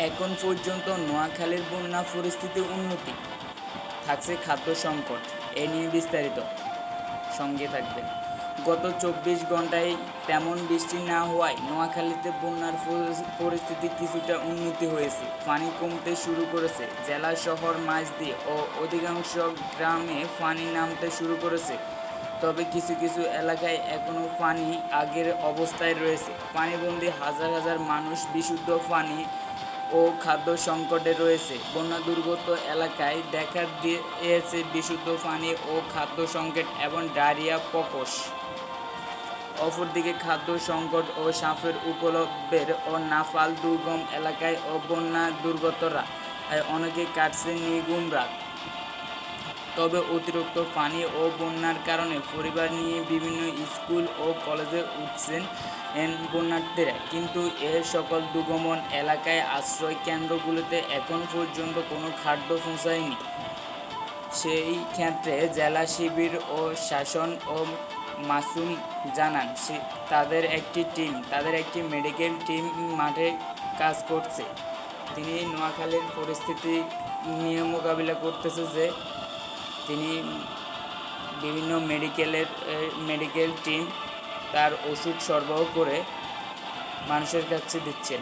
এখন পর্যন্ত নোয়াখালীর বন্যা পরিস্থিতির উন্নতি। থাকছে খাদ্য সংকট, এ নিয়ে বিস্তারিত। সঙ্গে থাকবেন। গত চব্বিশ ঘন্টায় তেমন বৃষ্টি না হওয়ায় নোয়াখালীতে বন্যার পরি- পরিস্থিতি কিছুটা উন্নতি হয়েছে। পানি কমতে শুরু করেছে। জেলা শহর মাছ দিয়ে ও অধিকাংশ গ্রামে পানি নামতে শুরু করেছে। তবে কিছু কিছু এলাকায় এখনও পানি আগের অবস্থায় রয়েছে। পানিবন্দী হাজার হাজার মানুষ বিশুদ্ধ পানি ও খাদ্য সংকটে রয়েছে। বন্যা দুর্গত এলাকায় দেখা দিয়েছে বিশুদ্ধ পানি ও খাদ্য সংকট এবং ডায়রিয়া, প্রকোষ। অপরদিকে খাদ্য সংকট ও সাফের উপলব্ধের ও নাফাল দুর্গম এলাকায় ও বন্যা দুর্গতরা অনেকে কাটছে নিগুম রাত তবে অতিরিক্ত পানি ও বন্যার কারণে পরিবার নিয়ে বিভিন্ন স্কুল ও কলেজে উঠছেন বন্যার্থীরা। কিন্তু এ সকল দুগমন এলাকায় আশ্রয় কেন্দ্রগুলোতে এখন পর্যন্ত কোনো খাদ্য পৌঁছায়নি। সেই ক্ষেত্রে জেলা শিবির ও শাসন ও মাসুম জানান তাদের একটি টিম, তাদের একটি মেডিকেল টিম মাঠে কাজ করছে। তিনি নোয়াখালীর পরিস্থিতি নিয়ে মোকাবিলা করতেছে যে তিনি বিভিন্ন মেডিকেলের মেডিকেল টিম তার ওষুধ সরবরাহ করে মানুষের কাছে দিচ্ছেন।